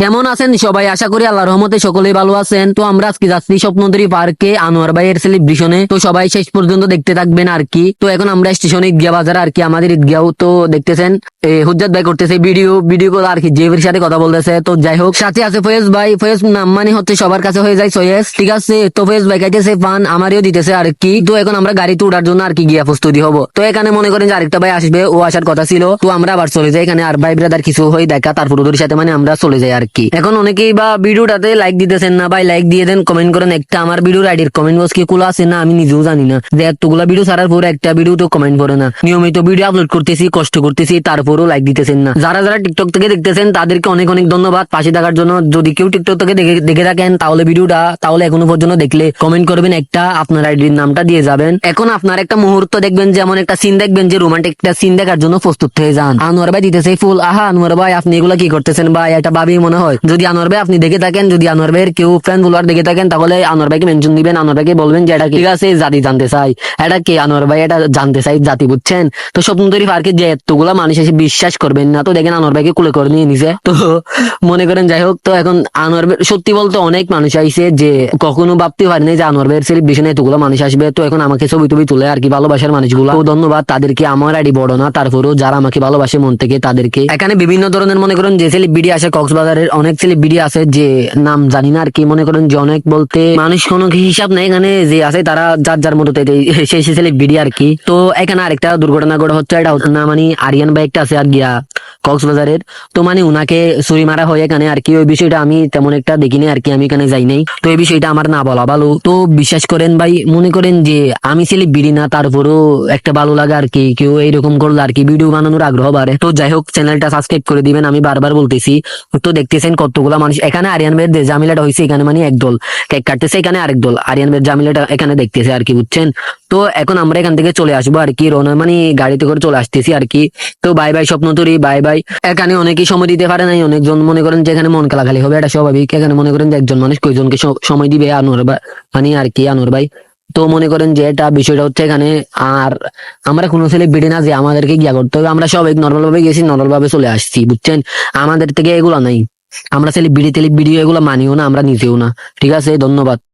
কেমন আছেন সবাই? আশা করি আল্লাহ রহমতে সকলেই ভালো আছেন। তো আমরা আজকে যাচ্ছি স্বপ্নদরি পার্কে, আনোয়ার ভাইয়ের সেলিব্রেশনে তো সবাই শেষ পর্যন্ত দেখতে থাকবেন আর কি। তো এখন আমরা স্টেশনে ঈদগিয়া বাজার আর কি, আমাদের ঈদগিয়াও তো দেখতেছেন। হুজ্জাত ভাই করতেছে ভিডিও ভিডিও কল আর কি জেবির সাথে কথা বলতেছে। তো যাই হোক, সাথে আছে ফয়েজ ভাই, ফয়েজ নাম মানে হচ্ছে সবার কাছে হয়ে যায় ঠিক আছে? তো ফয়েজ ভাই পান আমারও দিতেছে আর কি, তো এখন আমরা গাড়িতে উঠার জন্য আর কি গিয়া প্রস্তুতি হব। তো এখানে মনে করেন যে আরেকটা ভাই আসবে, ও আসার কথা ছিল, তো আমরা আবার চলে যাই এখানে, আর ভাই ব্রাদার কিছু হয়ে দেখা, তারপর ওদের সাথে মানে আমরা চলে যাই আর কি। এখন অনেকেই বা ভিডিওটাতে লাইক দিতেছেন না, ভাই লাইক দিয়ে দেন কমেন্ট করেন একটা, আমার ভিডিওর আইডির কমেন্ট বক্স কি খোলা আছে? না, আমি নিজেও জানি না। যে এতগুলা ভিডিও ছাড়ার পরে একটা ভিডিও তো কমেন্ট করে না। নিয়মিত ভিডিও আপলোড করতেছি, কষ্ট করতেছি তারপরেও লাইক দিতেছেন না। যারা যারা টিকটক থেকে দেখতেছেন, তাদেরকে অনেক অনেক ধন্যবাদ। পাশে থাকার জন্য যদি কেউ টিকটক থেকে দেখে থাকেন, তাহলে ভিডিওটা, তাহলে এখনও পর্যন্ত দেখলে কমেন্ট করবেন একটা, আপনার আইডির নামটা দিয়ে যাবেন। এখন আপনার একটা মুহূর্ত দেখবেন, যেমন একটা সিন দেখবেন, যে রোমান্টিক একটা সিন দেখার জন্য প্রস্তুত হয়ে যান। আনোয়ার ভাই দিতেছে ফুল আহা, আনোয়ার ভাই, আপনি এগুলা কি করতেছেন ভাই? এটা ভাবি মনে হয়। যদি আনোয়ার ভাই আপনি দেখে থাকেন, যদি আনোয়ার ভাইয়ের কেউ ফ্রেন্ড ফলোয়ার দেখে থাকেন, তাহলে আনোয়ার ভাইকে মেনশন দিবেন। আনোয়ার ভাইকে বলবেন যে, এটা ঠিক আছে? জাতি জানতে চাই। এটা কি? আনোয়ার ভাই, এটা জানতে চাই জাতি, বুঝছেন? তো স্বপ্নতরী পার্কে যে এতগুলা মানুষ এসে বিশ্বাস করবেন না। তো দেখেন আনোয়ার ভাইকে কুলে করে নিয়ে নিছে। তো মনে করেন, যাই হোক, তো এখন আনোয়ার ভাই, সত্যি বলতে অনেক মানুষ আইছে যে কখনো ভাবতে পারিনি যে আনোয়ার ভাইয়ের সেলিব্রেশনে এতগুলো মানুষ আসবে। তো এখন আমাকে ছবি টবি তুলে আর কি ভালোবাসার মানুষগুলো। তো ধন্যবাদ, তাদেরকে আমার আইডি বড় না, তারপরেও যারা আমাকে ভালোবাসে মন থেকে তাদেরকে। এখানে বিভিন্ন ধরনের মনে করেন যে সেলিব্রিটি আসে, কক্সবাজারের অনেক সেলিব্রিটি আছে যে নাম জানি না আর কি। মনে করেন যে অনেক বলতে মানুষ কোনো হিসাব নেই, এখানে যে আছে তারা যার যার মতো সেই সেই সেলিব্রিটি আর কি। তো এখানে আরেকটা দুর্ঘটনা ঘটে হচ্ছে, এটা না মানে আরিয়ান ভাই একটা আছে আর গিয়া কক্সবাজারের। তো মানে উনাকে ছুরি মারা হয় এখানে আর কি, ওই বিষয়টা আমি তেমন একটা দেখিনি আর কি, আমি এখানে যাই নাই। তো এই বিষয়টা আমার না বলা ভালো তো বিশ্বাস করেন ভাই, মনে করেন যে আমি সেলিব্রিটি না তারপরও একটা ভালো লাগে আর কি, কেউ এইরকম করলে আর কি ভিডিও বানানোর আগ্রহ বাড়ে তো যাই হোক চ্যানেলটা সাবস্ক্রাইব করে দিবেন, আমি বারবার বলতেছি। তো দেখতেছেন কতগুলা মানুষ, এখানে আরিয়ান ভাইয়ের জামিলাটা হয়েছে এখানে মানে একদল। কেক কাটতেছে, এখানে আরেক দল। আরিয়ান ভাইয়ের জামিলাটা এখানে দেখতেছে আর কি, বুঝছেন? তো এখন আমরা এখান থেকে চলে আসব আর কি রোনা মানে গাড়িতে করে চলে আসতেছি আর কি। তো বাই বাই স্বপ্ন তরি বাই বাই এখানে অনেকেই সময় দিতে পারে নাই, অনেকজন মনে করেন যে এখানে মন খেলাখালি হবে, এটা স্বাভাবিক। এখানে মনে করেন যে একজন মানুষ কয়জনকে সময় দিবে আনোর ভাই মানে আর কি আনোর ভাই। তো মনে করেন যে এটা বিষয়টা হচ্ছে এখানে আর আমরা কোনো ছেলে বেড়ে না যে আমাদেরকে গিয়া করতে হবে। আমরা সবাই নর্মাল ভাবে গেছি নর্মাল ভাবে চলে আসছি, বুঝছেন? আমাদের থেকে এগুলা নাই। আমরা ছেলে বিড়ি তেলে ভিডিও এগুলো মানিও না, আমরা নিতেও না। ঠিক আছে, ধন্যবাদ।